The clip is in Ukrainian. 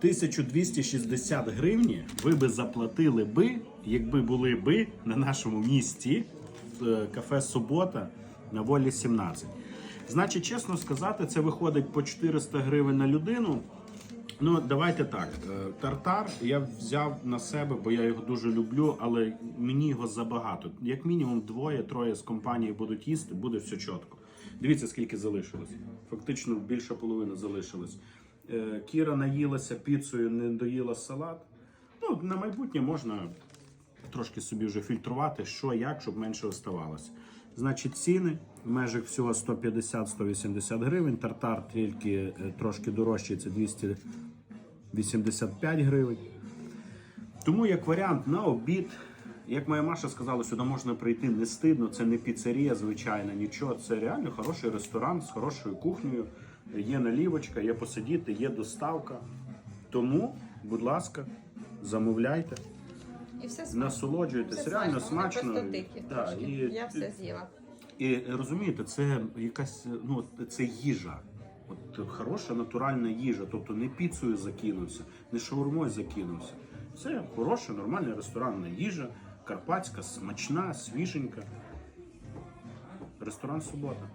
1260 гривні ви би заплатили би, якби були би на нашому місці в е, кафе Субота на волі 17. Значить, чесно сказати, це виходить по 400 гривень на людину. Ну, давайте так. е, Тартар я взяв на себе, бо я його дуже люблю, але мені його забагато. Як мінімум двоє-троє з компанії будуть їсти, буде все чітко. Дивіться, скільки залишилось. Фактично більша половина залишилась. Е, Кіра наїлася піцею, не доїла салат. Ну, на майбутнє можна трошки собі вже фільтрувати, що як, щоб менше оставалося. Значить, ціни в межах всього 150-180 гривень. Тартар тільки е, трошки дорожчий, це 285 гривень. Тому як варіант на обід, як моя Маша сказала, сюди можна прийти не стидно, це не піцерія, звичайно, нічого. Це реально хороший ресторан з хорошою кухнею. Є налівочка, є посидіти, є доставка. Тому, будь ласка, замовляйте, І все смачно. насолоджуйтесь. Все Реально смачно, вони. Просто дикі Да, трошки. і- Я все з'їла. І розумієте, це якась ну це їжа. От хороша натуральна їжа. Тобто не піцею закинувся, не шаурмою закинувся. Це хороша, нормальна ресторанна їжа, карпатська, смачна, свіженька. Ресторан Субота.